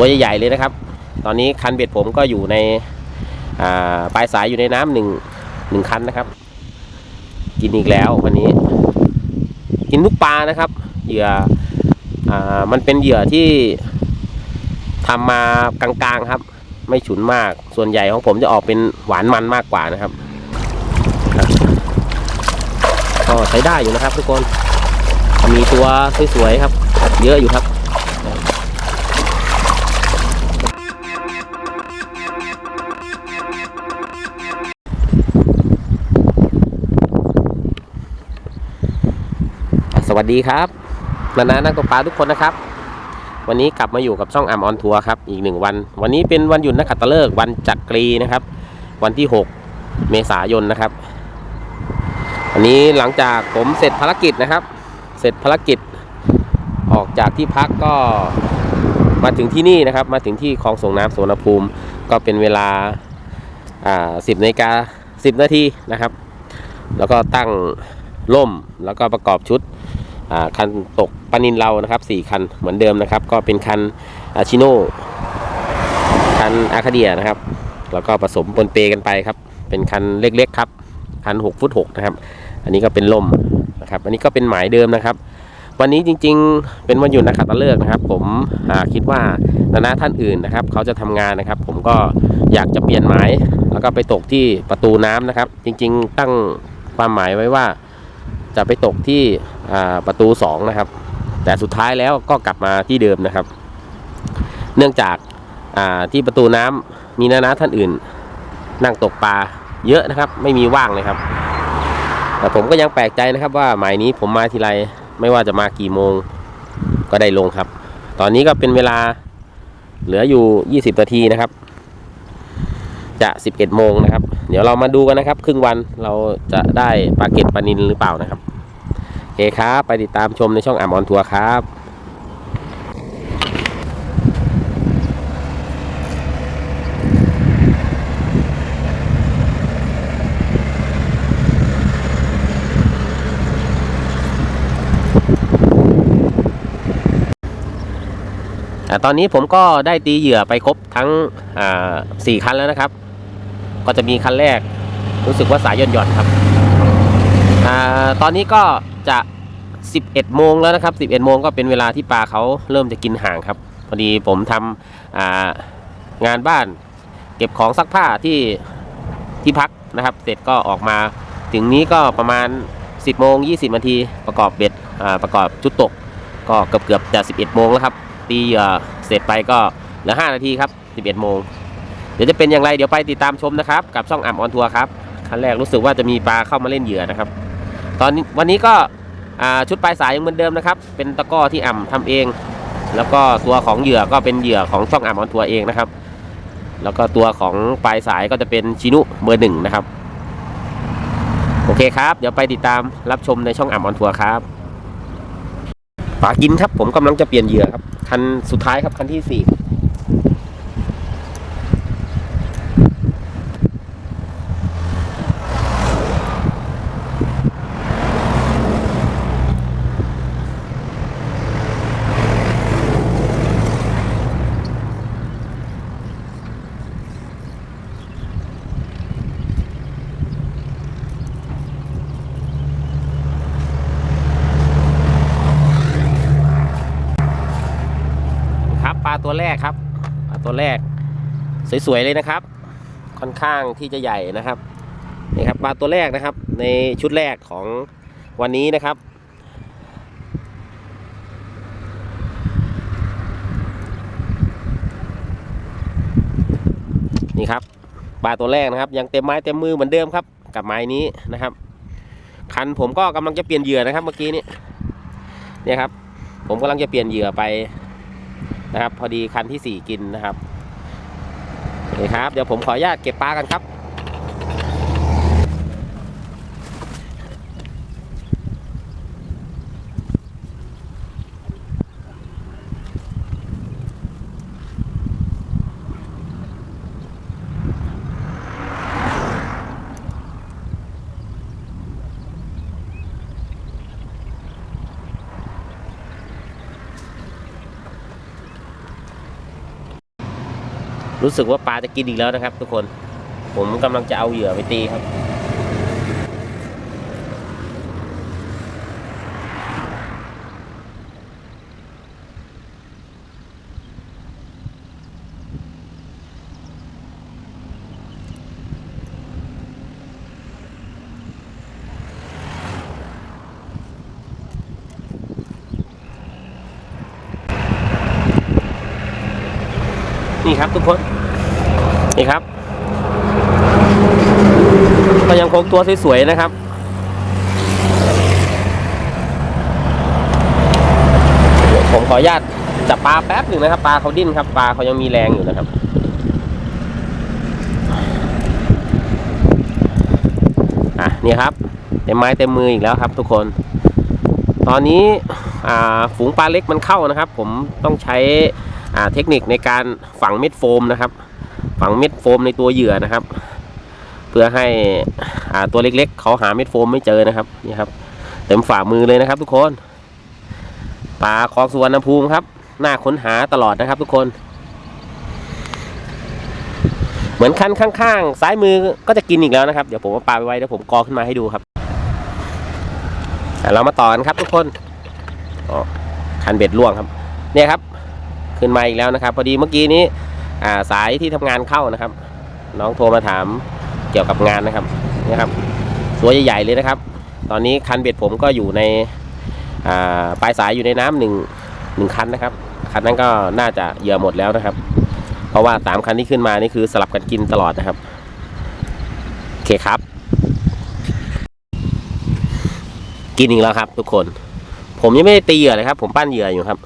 ตัวใหญ่ๆเลยนะครับ ตอนนี้คันเบ็ดผมก็อยู่ในปลายสายอยู่ในน้ำหนึ่งหนึ่งคันนะครับ กินอีกแล้ววันนี้ กินทุกปลานะครับเหยื่ออมันเป็นเหยื่อที่ทำมากลางๆครับ ไม่ฉุนมากส่วนใหญ่ของผมจะออกเป็นหวานมันมากกว่านะครับก็ใช้ได้อยู่นะครับทุกคน มีตัวสวยๆครับ เยอะอยู่ครับ วัสดีครับนานานักตกปลาทุกคนนะครับ วันนี้กลับมาอยู่กับช่องอัมออนทัวร์ครับอีกหนึ่งวัน วันนี้เป็นวันหยุดนักขัตฤกษ์วันจักรีนะครับ วันที่ 6 เมษายนนะครับวันนี้หลังจากผมเสร็จภารกิจนะครับ เสร็จภารกิจออกจากที่พักก็มาถึงที่นี่นะครับ มาถึงที่คลองส่งน้ำสวนภูมิ ก็เป็นเวลาอ่าสิบนาฬิกาสิบนาทีนะครับ แล้วก็ตั้งร่มแล้วก็ประกอบชุด คันตกปานินเรานะครับสี่คันเหมือนเดิมนะครับ ก็เป็นคันอาชิโน่คันอาคาเดียนะครับ แล้วก็ผสมปนเปกันไปครับ เป็นคันเล็กๆครับคัน6ฟุต6นะครับ อันนี้ก็เป็นลมนะครับ อันนี้ก็เป็นหมายเดิมนะครับ วันนี้จริงๆ เป็นวันหยุดนักขับตฤกษ์นะครับ ผมคิดว่านานาท่านอื่นนะครับ เขาจะทำงานนะครับ ผมก็อยากจะเปลี่ยนหมาย แล้วก็ไปตกที่ประตูน้ำนะครับ จริง ๆ ตั้งความหมายไว้ว่า จะไปตกที่ประตู 2 นะครับ แต่สุดท้ายแล้วก็กลับมาที่เดิมนะครับ เนื่องจากาที่ประตูน้ำมีนานาท่านอื่น นั่งตกปลาเยอะนะครับ ไม่มีว่างเลยครับ แต่ผมก็ยังแปลกใจนะครับว่าหมายนี้ผมมาทีไรไม่ว่าจะมากี่โมงก็ได้ลงครับ ตอนนี้ก็เป็นเวลาเหลืออยู่ 20 นาทีนะครับ จะ 11 โมงนะครับ เดี๋ยวเรามาดูกันนะครับ ครึ่งวันเราจะได้ปลาเก็ตปลานินหรือเปล่านะครับโอเคครับไปติดตามชมในช่องอ่ามออนทัวร์ครับอ่ตอนนี้ผมก็ได้ตีเหยื่อไปครบทั้งอ่าสี่คันแล้วนะครับ ก็จะมีคันแรก รู้สึกว่าสายย่อนหย่อนครับอตอนนี้ก็จะ 11 โมงแล้วนะครับ 11 โมงก็เป็นเวลาที่ปลาเขาเริ่มจะกินห่างครับ พอดีผมทำงานบ้าน เก็บของซักผ้าที่ที่พักนะครับ เสร็จก็ออกมาถึงนี้ก็ประมาณ 10 โมง 20 นาทีประกอบเบ็ดประกอบชุดตก ก็เกือบเกือบจะ 11 โมงแล้วครับตีเหยื่อเสร็จไปก็เหลือ 5 นาทีครับ 11 โมง เดี๋ยวจะเป็นอย่างไรเดี๋ยวไปติดตามชมนะครับ กับช่องอ่ำออนทัวร์ครับครั้นแรกรู้สึกว่าจะมีปลาเข้ามาเล่นเหยื่อนะครับ ตอนนี้วันนี้ก็ชุดปลายสายยังเหมือนเดิมนะครับ เป็นตะก้อที่อ่ำทำเอง แล้วก็ตัวของเหยื่อก็เป็นเหยื่อของช่องอ่ำออนทัวร์เองนะครับ แล้วก็ตัวของปลายสายก็จะเป็นชินุเบอร์หนึ่งนะครับโอเคครับ เดี๋ยวไปติดตามรับชมในช่องอ่ำออนทัวร์ครับปลากินครับผมกำลังจะเปลี่ยนเหยื่อครับคันสุดท้ายครับคันที่สี่ครับปลาตัวแร กครับปลาตัวแรก สวยๆเลยนะครับ ค่อนข้างที่จะใหญ่นะครับนี่ครับปลาตัวแรกนะครับ ในชุดแรกของวันนี้นะครับ นี่ครับปลาตัวแรกนะครับ ยังเต็มไม้เต็มมือเหมือนเดิมครับ กับไม้นี้นะครับ คันผมก็กำลังจะเปลี่ยนเหยื่อนะครับ เมื่อกี้นี้เนี่ยครับ ผมกำลังจะเปลี่ยนเหยื่อไป นะครับ พอดีคันที่สี่กินนะครับโอเคครับ เดี๋ยวผมขออนุญาตเก็บปลากันครับ รู้สึกว่าปลาจะกินอีกแล้วนะครับ ทุกคน ผมกำลังจะเอาเหยื่อไปตีครับ นี่ครับทุกคน นี่ครับ ก็ยังคงตัวสวยๆนะครับผมขออนุญาตจับปลาแป๊บหนึ่งนะครับ ปลาเขาดิ้นครับ ปลาเขายังมีแรงอยู่นะครับอะนี่ครับเต็มไม้เต็มมืออีกแล้วครับ ทุกคน ตอนนี้ฝูงปลาเล็กมันเข้านะครับ ผมต้องใช้เทคนิคในการฝังเม็ดโฟมนะครับ ฝังเม็ดโฟมในตัวเหยื่อนะครับ เพื่อให้ตัวเล็กๆ เขาหาเม็ดโฟมไม่เจอนะครับนี่ครับ เต็มฝ่ามือเลยนะครับทุกคนปลาคลองสุวรรณภูมิครับน่าค้นหาตลอดนะครับทุกคน เหมือนคันข้างๆซ้ายมือก็จะกินอีกแล้วนะครับ เดี๋ยวผมเอาปลาไปไว้เดี๋ยวผมกอขึ้นมาให้ดูครับเรามาต่อกันครับทุกคนอ๋อคันเบ็ดล่วงครับ เนี่ยครับ ขึ้นมาอีกแล้วนะครับ พอดีเมื่อกี้นี้ อ่าสายที่ทำงานเข้านะครับ น้องโทรมาถามเกี่ยวกับงานนะครับนี่ครับตัวใหญ่ๆเลยนะครับ ตอนนี้คันเบ็ดผมก็อยู่ในอ่าปลายสายอยู่ในน้ำหนึ่งหนึ่งคันนะครับคันนั้นก็น่าจะเหยื่อหมดแล้วนะครับ เพราะว่าสามคันที่ขึ้นมานี่คือสลับกันกินตลอดนะครับโอเคครับ กินอีกแล้วครับ ทุกคน ผมยังไม่ได้ตีเหยื่อเลยครับ ผมปั้นเหยื่ออยู่ครับ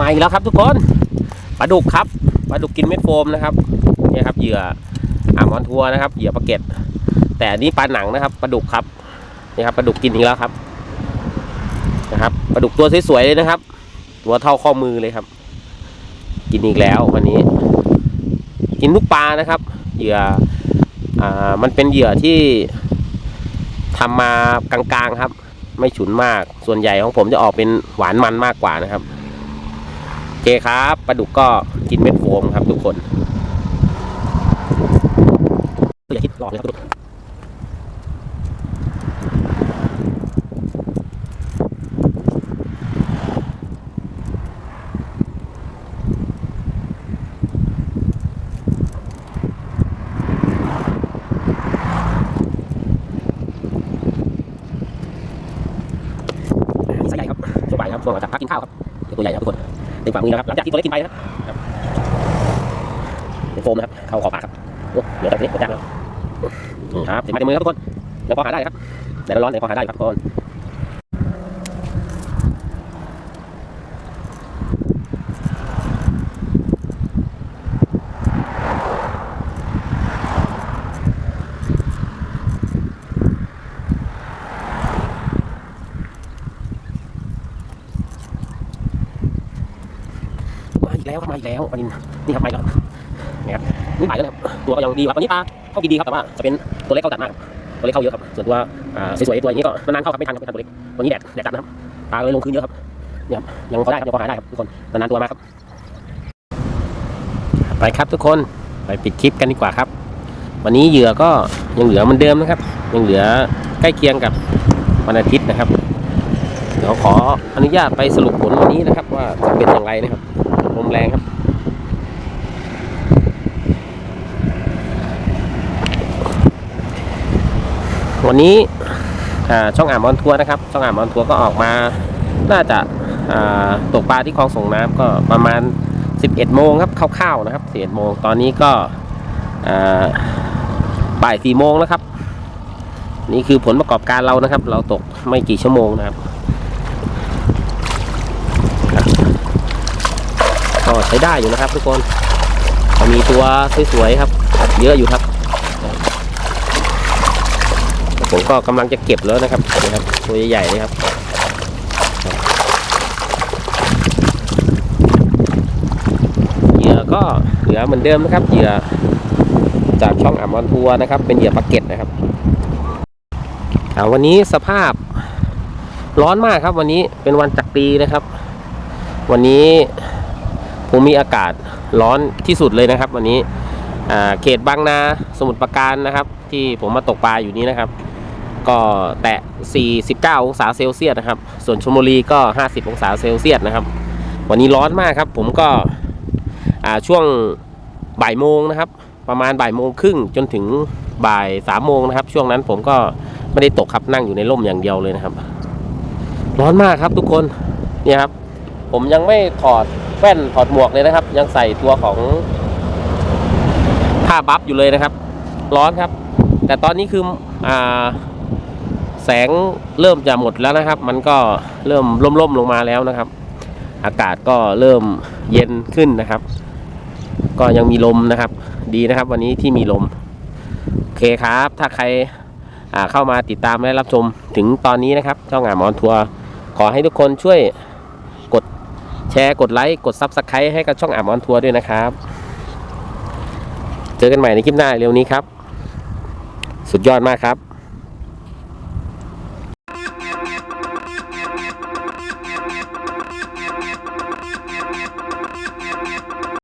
มาอีกแล้วครับทุกคนปลาดุกครับปลาดุกกินเม็ดโฟมนะครับเนี่ยครับเหยื่ออามอนทัวนะครับเหยื่อปลาเก็ตแต่อันนี้ปลาหนังนะครับปลาดุกครับนี่ครับปลาดุกกินอีกแล้วครับนะครับปลาดุกตัวสวยๆเลยนะครับ ตัวเท่าข้อมือเลยครับ กินอีกแล้ววันนี้ กินทุกปลานะครับ เหยื่ออ่ามันเป็นเหยื่อที่ทำมากลางๆครับ ไม่ฉุนมากส่วนใหญ่ของผมจะออกเป็นหวานมันมากกว่านะครับ เคครับปลาดุกก็กินเม็ดโฟมครับทุกคนอย่าคิดหลอกนะครับปลาดุกนี่ไซส์ใหญ่ครับช่วงบ่ายครับช่วงหลังจากพักกินข้าวครับตัวใหญ่ครับทุกคน เป็นฝ่ามือนะครับหลังจากที่ตัวเล็กกินไปนะครับครับเป็นโฟมนะครับเข้าขอบปากครับโอ้เหลือแต่นี้หมดจานแล้วอืมครับเต็มไม้เต็มมือครับทุกคนเดี๋ยวพอหาได้ครับแต่ร้อนๆเดี๋ยวพอหาได้ครับทุกคน แล้วครับมาอีกแล้ววันนี้นี่ครับมาอีกแล้วนี่ครับนี่หมายแล้วนะครับตัวก็ยังดีกว่าตอนนี้ปลาเข้ากินดีครับแต่ว่าจะเป็นตัวเล็กเข้าจัดมากตัวเล็กเข้าเยอะครับส่วนตัวสวยๆตัวอย่างนี้ก็นานๆเข้าครับไม่ทันครับไม่ทันตัวเล็กตัวนี้แดดแดดจัดนะครับปลาเลยลงคืนเยอะครับเนี่ยครับยังพอได้ครับยังพอหาได้ครับทุกคนนานๆตัวมาครับ ไปครับทุกคนไปปิดคลิปกันดีกว่าครับ วันนี้เหยื่อก็ยังเหลือเหมือนเดิมนะครับ ยังเหลือใกล้เคียงกับวันอาทิตย์นะครับเดี๋ยวขออนุญาตไปสรุปผลวันนี้นะครับ ว่าจะเป็นอย่างไรนะครับ มแรงครับ วันนี้ช่องอ่ามออนทัวร์นะครับ ช่องอ่ามออนทัวร์ก็ออกมา น่าจะาตกปลาที่คลองส่งน้ำก็ประมาณ 11 โมงครับคร่าวๆนะครับ11โมงตอนนี้ก็อ่าบ่าย4โมงนะครับ นี่คือผลประกอบการเรานะครับ เราตกไม่กี่ชั่วโมงนะครับ ก็ใช้ได้อยู่นะครับ ทุกคนมีตัวสวยๆครับ เยอะอยู่ครับผมก็กำลังจะเก็บแล้วนะครับนี่ครับตัวใหญ่ๆเลยครับเหยื่อก็เหลือเหมือนเดิมนะครับเหยื่อจากช่องอัมออนทัวนะครับ เป็นเหยื่อปลาเก็ตนะครับวันนี้สภาพร้อนมากครับ วันนี้เป็นวันจักรีนะครับ วันนี้ ผมมีอากาศร้อนที่สุดเลยนะครับ วันนี้เขตบางนาสมุทรปราการนะครับ ที่ผมมาตกปลาอยู่นี้นะครับ ก็แตะ 49 องศาเซลเซียสนะครับ ส่วนชลบุรีก็ 50 องศาเซลเซียสนะครับ วันนี้ร้อนมากครับ ผมก็ช่วงบ่ายโมงนะครับ ประมาณบ่ายโมงครึ่งจนถึงบ่ายสามโมงนะครับ ช่วงนั้นผมก็ไม่ได้ตกครับนั่งอยู่ในร่มอย่างเดียวเลยนะครับ ร้อนมากครับทุกคนเนี่ยครับ ผมยังไม่ถอด ว่นถอดหมวกเลยนะครับ ยังใส่ตัวของผ้าบัฟอยู่เลยนะครับ ร้อนครับ แต่ตอนนี้คืออ่าแสงเริ่มจะหมดแล้วนะครับ มันก็เริ่มร่มๆลงมาแล้วนะครับ อากาศก็เริ่มเย็นขึ้นนะครับ ก็ยังมีลมนะครับ ดีนะครับ วันนี้ที่มีลมโอเคครับ ถ้าใครเข้ามาติดตามและรับชมถึงตอนนี้นะครับช่องงานหมอนทัวร์ขอให้ทุกคนช่วย แชร์กดไลค์กดซับสไครต์ให้กับช่องอ่านหมอนทัวร์ด้วยนะครับ เจอกันใหม่ในคลิปหน้าเร็วนี้ครับ สุดยอดมากครับ